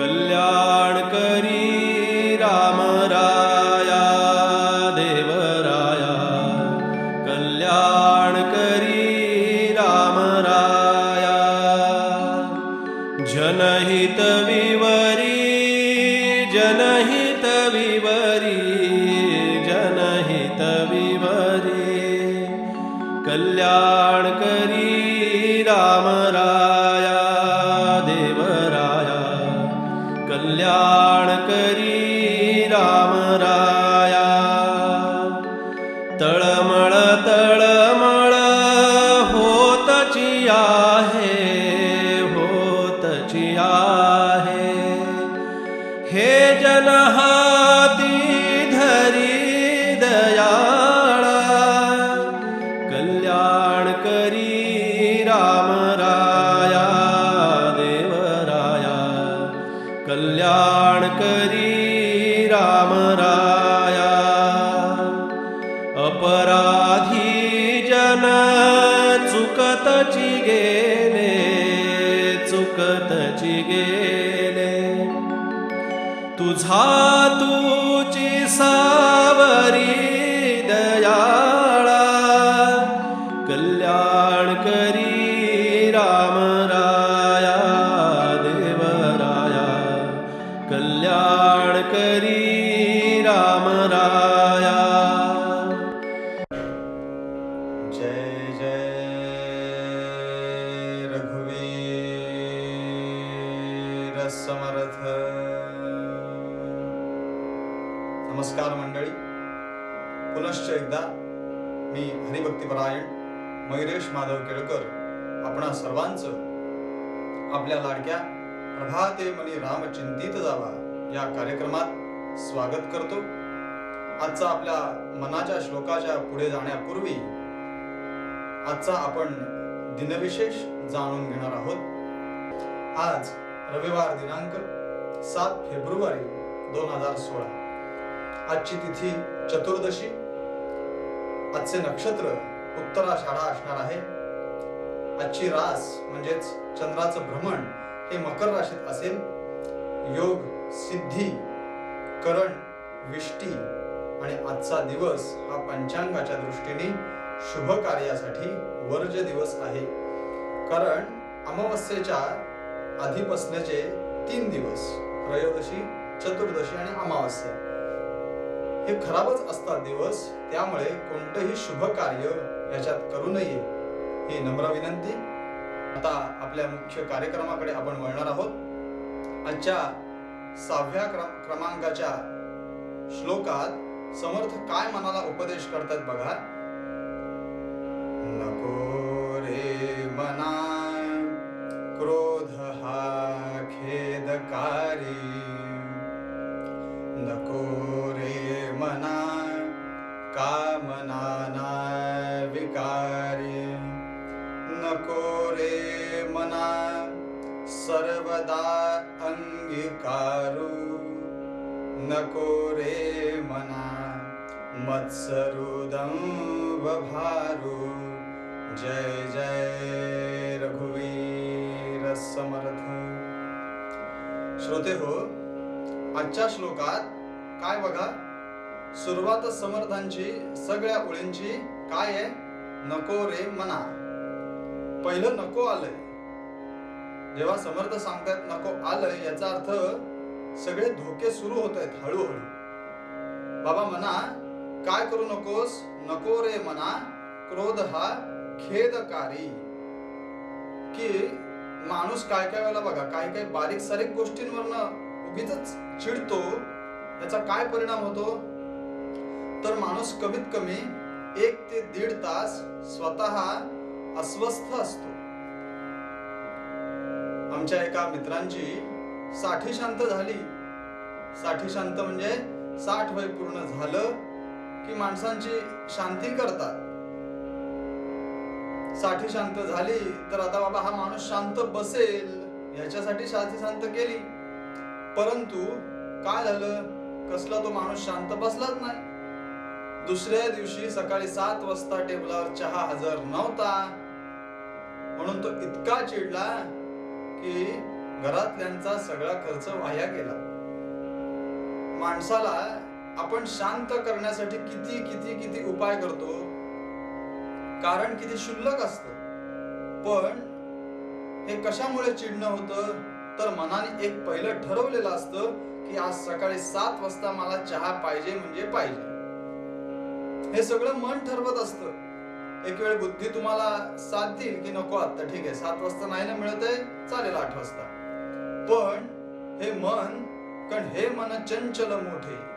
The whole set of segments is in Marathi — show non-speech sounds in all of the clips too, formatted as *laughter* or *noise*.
कल्याण करी हे जनहाती तुझा तुची सावरी दयाळा कल्याण करी राम राया देवराया कल्याण करी राम राया. हरिभक्तीपरायण मयुरेश माधव केळकर आपणा सर्वांचं आपल्या लाडक्या प्रभाते मनी राम चिंतित जावा. या कार्यक्रमात स्वागत करतो. आजचा आपल्या मनाच्या श्लोकाच्या पुढे जाण्यापूर्वी आजचा आपण दिनविशेष जाणून घेणार आहोत. आज रविवार दिनांक सात फेब्रुवारी दोन हजार सोळा. आजची तिथी चतुर्दशी. आजचे नक्षत्र उत्तराषाढा असणार आहे. आजची रास म्हणजेच चंद्राचं भ्रमण हे मकर राशीत असेल. योग सिद्धी करण विष्टी आणि आजचा दिवस हा पंचांगाच्या दृष्टीने शुभ कार्यासाठी वर्ज दिवस आहे. कारण अमावस्येच्या आधीपासण्याचे तीन दिवस त्रयोदशी चतुर्दशी आणि अमावस्या. हे खराबच असतात दिवस त्यामुळे कोणतंही शुभ कार्य याच्यात करू नये. ही नम्र विनंती. आता आपल्या मुख्य कार्यक्रमाकडे आपण वळणार आहोत. आजच्या सहाव्या क्रम क्रमांकाच्या श्लोकात समर्थ काय मनाला उपदेश करतात बघा. मत्सरुदं वभारू जय जय रघुवीर समर्थ। श्रोते हो आजच्या श्लोकात काय बघा? सुरुवात समर्थांची सगळ्या ओळींची काय आहे? नको रे मना. पहिलं नको आलंय. जेव्हा समर्थ सांगतात नको आलंय याचा अर्थ सगळे धोके सुरू होत आहेत हळूहळू. बाबा म्हणा काय करू नकोस? नको रे मना क्रोध हा खेदकारी. की माणूस काय काय वेळेला बघा काही काही बारीक सारीक गोष्टींवरनं उगीच चिडतो याचा काय परिणाम होतो? तर माणूस कमीत कमी एक ते दीड तास स्वतः अस्वस्थ असतो. आमच्या एका मित्रांची साठी शांत झाली. साठी शांत म्हणजे साठ वय पूर्ण झालं. की माणसांची शांती करतात. साठी शांत झाली तर आता बाबा हा माणूस शांत बसेल याच्यासाठी साठी शांत केली. परंतु काय झालं? कसला तो माणूस शांत बसलाच नाही. दुसऱ्या दिवशी सकाळी सात वाजता टेबलावर चहा हजर नव्हता. म्हणून तो इतका चिडला की घरातल्यांचा सगळा खर्च वाया गेला. माणसाला आपण शांत करण्यासाठी किती किती किती उपाय करतो? कारण किती शुल्लक असत. पण हे कशामुळे चिडणं होतं? तर मनाने एक पहिलं ठरवलेलं असतं की आज सकाळी सात वाजता मला चहा पाहिजे म्हणजे पाहिजे. हे सगळं मन ठरवत असतं. एक वेळ बुद्धी तुम्हाला साथ देईल की नको आता ठीक आहे सात वाजता नाही ना मिळत आहे चालेल आठ वाजता. पण हे मन कारण हे मन चंचल मोठे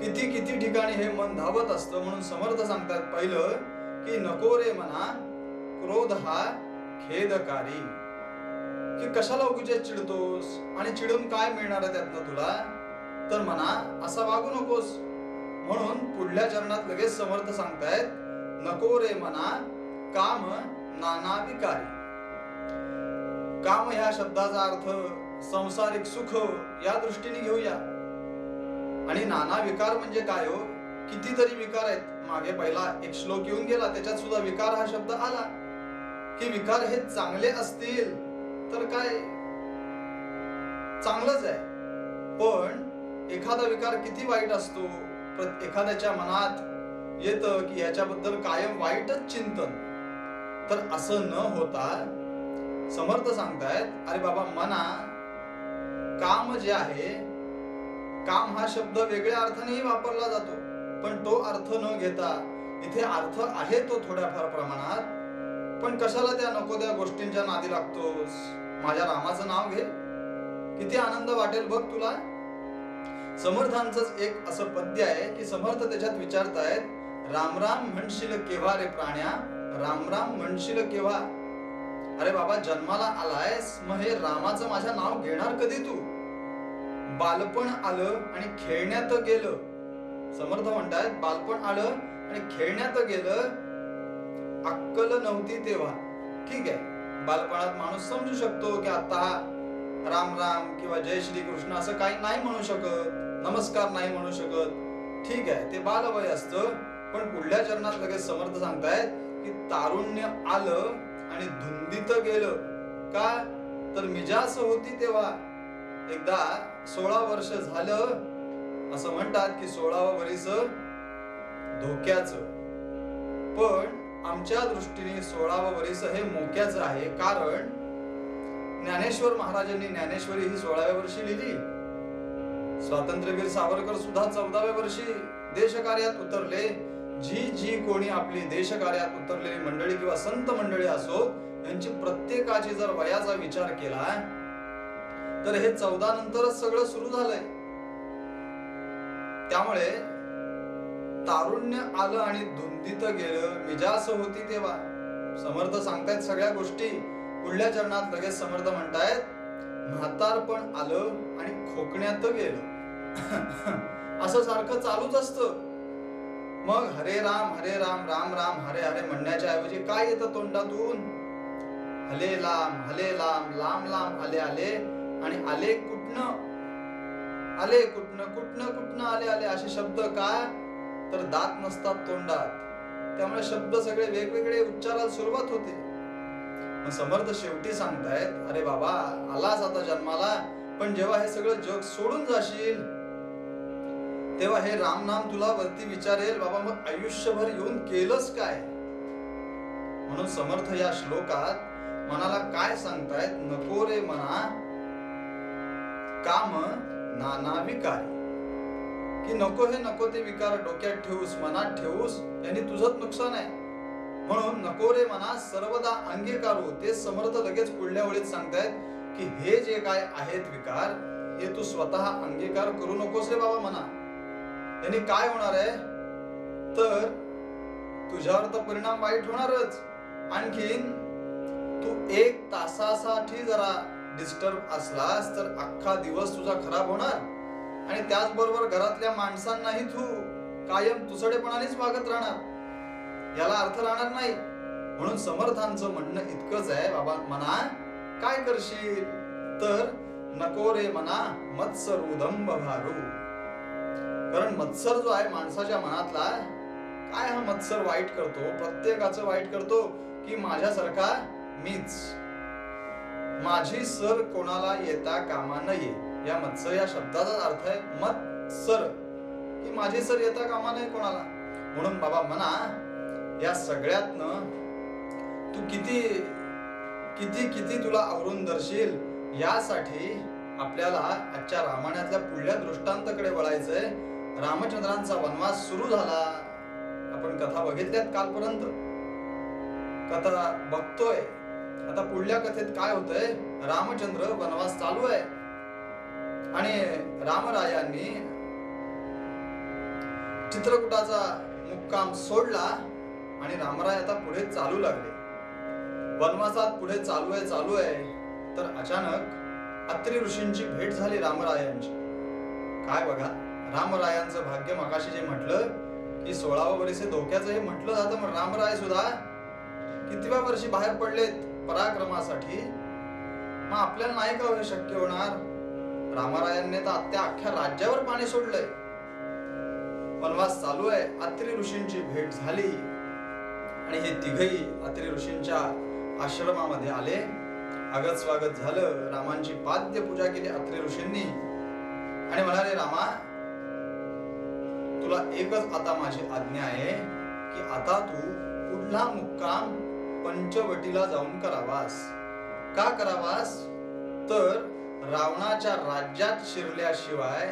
किती किती ठिकाणी हे मन धावत असतं म्हणून समर्थ सांगतात पहिलं की नको रे मना क्रोध हा खेदकारी. की कशाला उगीच चिडतोस? आणि चिडून काय मिळणार आहे त्यातनं तुला? तर म्हणा असा वागू नकोस. म्हणून पुढल्या चरणात लगेच समर्थ सांगतायत नको रे म्हणा काम नाना विकारी काम ह्या शब्दाचा अर्थ संसारिक सुख या दृष्टीने घेऊया. आणि नाना विकार म्हणजे काय हो? कितीतरी विकार आहेत. मागे पहिला एक श्लोक येऊन गेला त्याच्यात सुद्धा विकार हा शब्द आला. की विकार हे चांगले असतील तर काय? चांगलंच आहे. पण एखादा विकार किती वाईट असतो? एखाद्याच्या मनात येतं की याच्याबद्दल कायम वाईटच चिंतन. तर असं न होता समर्थ सांगतायत अरे बाबा मना काम जे आहे काम हा शब्द वेगळ्या अर्थानेही वापरला जातो पण तो अर्थ न घेता इथे अर्थ आहे तो थोड्याफार प्रमाणात. पण कशाला त्या नको त्या गोष्टींच्या नादी लागतोस? माझ्या रामाचं नाव घे. किती आनंद वाटेल बघ तुला. समर्थांच एक असं पद्य आहे की समर्थ त्याच्यात विचारतायत राम राम म्हणशील केव्हा रे प्राण्या? राम राम म्हणशील केव्हा? अरे बाबा जन्माला आलायस मग हे रामाचं माझ्या नाव घेणार कधी तू? बालपण आलं आणि खेळण्यात गेलं. समर्थ म्हणतात बालपण आलं आणि खेळण्यात गेलं. अक्कल नव्हती तेव्हा. ठीक आहे. बालपणात माणूस समजू शकतो की आता राम राम किंवा जय श्री कृष्ण असं काही नाही म्हणू शकत नमस्कार नाही म्हणू शकत. ठीक आहे ते बालवय असतं. पण पुढल्या चरणात लगेच समर्थ सांगतायत की तारुण्य आलं आणि धुंदीत गेलं. का? तर मिजास होती तेव्हा. एकदा सोळा वर्ष झालं असं म्हणतात की सोळावं वरीस धोक्याचं. पण आमच्या दृष्टीने सोळावं वरीस हे मोक्याचं आहे. कारण ज्ञानेश्वर महाराजांनी ज्ञानेश्वरी ही सोळाव्या वर्षी लिहिली. स्वातंत्र्यवीर सावरकर सुद्धा चौदाव्या वर्षी देशकार्यात उतरले. जी जी कोणी आपली देशकार्यात उतरलेली मंडळी किंवा संत मंडळी असो यांची प्रत्येकाची जर वयाचा विचार केला तर हे चौदा नंतरच सगळं सुरू झालंय. त्यामुळे तारुण्य आलं आणि धुंदीत गेलं. मिजास होती तेव्हा. समर्थ सांगतायत सगळ्या गोष्टी. पुढल्या चरणात लगेच समर्थ म्हणतायत म्हातारपण आलं आणि खोकण्यात गेलं. *laughs* असं सारखं चालूच असतं. मग हरे राम हरे राम राम राम हरे हरे म्हणण्याच्या ऐवजी काय येतं तोंडातून? हले लांब हले लांब लांब लांब आले आले. आणि आले कुठनं? आले कुठनं? कुठनं कुठनं आले आले? असे शब्द काय? तर दात नसतात तोंडात. त्यामुळे शब्द सगळे वेगवेगळे उच्चाराला सुरुवात होते. मग समर्थ शेवटी सांगतायत अरे बाबा आलास आता जन्माला पण जेव्हा हे सगळं जग सोडून जाशील तेव्हा हे राम नाम तुला वरती विचारेल बाबा मग आयुष्यभर येऊन केलंच काय? म्हणून समर्थ या श्लोकात मनाला काय सांगतायत? नको रे मना काम नाना विकारी की नको हे नको ते विकार डोक्यात ठेवूस मनात ठेवूस याने तुझंच नुकसान आहे. म्हणून नको रे मना सर्वदा अंगीकारू हो. ते समर्थ लगेच पुढल्या वेळेत सांगतायत की हे जे काय आहेत विकार हे तू स्वतः अंगीकार करू नकोस रे बाबा मना. याने काय होणार आहे? तर तुझ्यावर तर परिणाम वाईट होणारच. आणखीन तू एक तासासाठी जरा डिस्टर्ब असलास तर अख्खा दिवस तुझा खराब होणार. आणि त्याचबरोबर घरातल्या माणसांनाही तू कायम तुसडेपणानेच वागत राहणार. याला अर्थ राहणार नाही. म्हणून समर्थांचं म्हणणं इतकंच आहे बाबा मना काय करशील? तर नको रे मना मत्सर उदंब भारू. कारण मत्सर जो आहे माणसाच्या मनातला काय हा मत्सर वाईट करतो? प्रत्येकाचं वाईट करतो की माझ्यासारखा मीच. माझी सर कोणाला येता कामा नये. या मत्स्य या शब्दाचा अर्थ आहे मत सर. की माझी सर येता कामा नये कोणाला? म्हणून बाबा म्हणा या सगळ्यातनं तू किती किती किती तुला आवरून दर्शील यासाठी आपल्याला आजच्या रामायणातल्या पुढल्या दृष्टांताकडे वळायचंय. रामचंद्रांचा वनवास सुरू झाला. आपण कथा बघितल्यात कालपर्यंत. कथा बघतोय. आता पुढल्या कथेत काय होतंय? रामचंद्र वनवास चालू आहे. आणि रामरायांनी चित्रकुटाचा मुक्काम सोडला आणि रामराय आता पुढे चालू लागले. वनवासात पुढे चालू आहे चालू आहे. तर अचानक अत्री ऋषींची भेट झाली रामरायांची. काय बघा रामरायांचं भाग्य मकाशी जे म्हटलं की सोळावं वर्षे धोक्याचं हे म्हटलं जातं रामराय सुद्धा कितव्या वर्षी बाहेर पडलेत? पराक्रमासाठी मग आपल्याला नाही का शक्य होणार? रामारायांनी तर त्या अख्ख्या राज्यावर पाणी सोडलंय. वनवास चालू आहे अत्री ऋषींची भेट झाली. आणि हे तिघही अत्री ऋषींच्या आश्रमामध्ये आले. आगत स्वागत झालं रामांची पाद्य पूजा केली अत्री ऋषींनी. आणि म्हणाले रामा तुला एकच आता माझी आज्ञा आहे की आता तू पुढला मुक्काम पंचवटीला जाऊन करावास. का करावास? तर रावणाच्या राज्यात शिरल्याशिवाय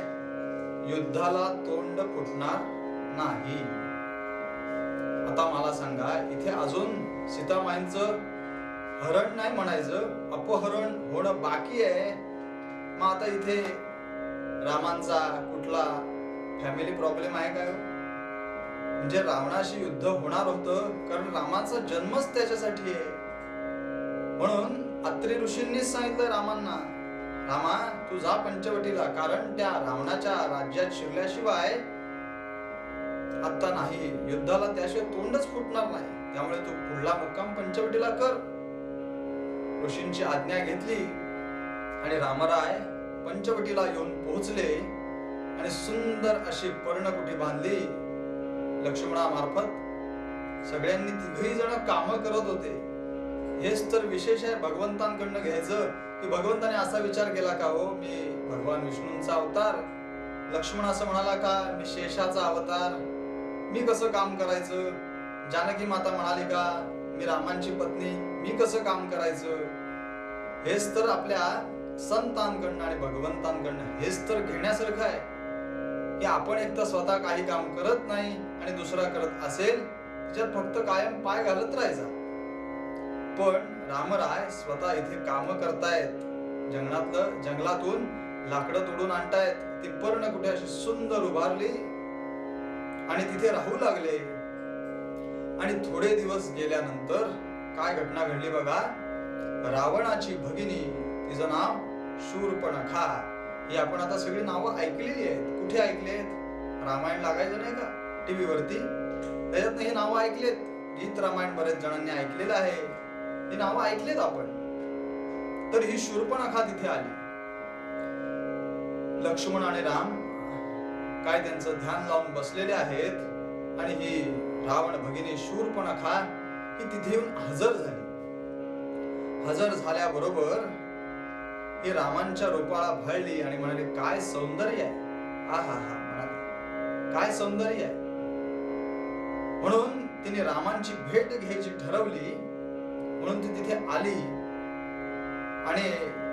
युद्धाला तोंड फुटणार नाही. आता मला सांगा इथे अजून सीतामाईंच हरण नाही म्हणायचं अपहरण होणं बाकी आहे. मग आता इथे रामांचा कुठला फॅमिली प्रॉब्लेम आहे का? म्हणजे रावणाशी युद्ध होणार होतं कारण रामाचा जन्मच त्याच्यासाठी आहे. म्हणून अत्रि ऋषींनीच सांगितलं रामांना रामा तू जा पंचवटीला कारण त्या रावणाच्या राज्यात शिरल्याशिवाय आता नाही. युद्धाला त्याशिवाय तोंडच फुटणार नाही. त्यामुळे तू पुढला मुक्काम पंचवटीला कर. ऋषींची आज्ञा घेतली आणि रामराय पंचवटीला येऊन पोहोचले आणि सुंदर अशी पर्णकुटी बांधली. लक्ष्मणामार्फत. सगळ्यांनी तिघही जण काम करत होते. हेच तर विशेष आहे भगवंतांकडनं घ्यायचं की भगवंताने असा विचार केला का हो मी भगवान विष्णूंचा अवतार लक्ष्मण असं म्हणाला का मी शेषाचा अवतार मी कसं काम करायचं? जानकी माता म्हणाली का मी रामांची पत्नी मी कसं काम करायचं? हेच तर आपल्या संतांकडनं आणि भगवंतांकडनं हेच तर घेण्यासारखं आहे. की आपण एक तर स्वतः काही काम करत नाही आणि दुसरा करत असेल त्याच्यात फक्त कायम पाय घालत राहायचा. पण रामराय स्वतः इथे काम करतायत. जंगलातलं जंगलातून लाकडं तोडून आणतायत. ती पर्ण कुठे अशी सुंदर उभारली आणि तिथे राहू लागले. आणि थोडे दिवस गेल्यानंतर काय घटना घडली बघा? रावणाची भगिनी तिचं नाव शूर्पणखा. ही आपण आता सगळी नावं ऐकलेली आहेत. कुठे ऐकलेत? रामायण लागायचं नाही का? टीव्ही वरती त्याच्यात हे नावं ऐकलेत. गीत रामायण बरेच जणांनी ऐकलेलं आहे. ही नावं ऐकलेत आपण. तर ही शूर्पणखा तिथे आली. लक्ष्मण आणि राम काय त्यांचं ध्यान लावून बसलेले आहेत आणि ही रावण भगिनी शूर्पणखा ही तिथे येऊन हजर झाली. हजर झाल्याबरोबर ही रामांच्या रूपाला भळली आणि म्हणाले काय सौंदर्य आहे. हा हा काय सौंदर्य आहे? म्हणून तिने रामांची भेट घ्यायची ठरवली. म्हणून ती तिथे आली. आणि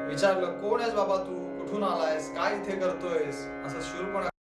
विचारलं कोण आहेस बाबा तू? कुठून आलायस? काय इथे करतोयस? असं शूरपणा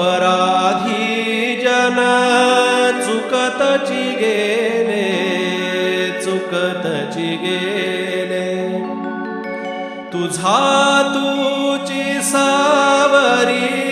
अपराधी जन चुकतची गेले चुकतची गेले. तुझा तुझी सावरी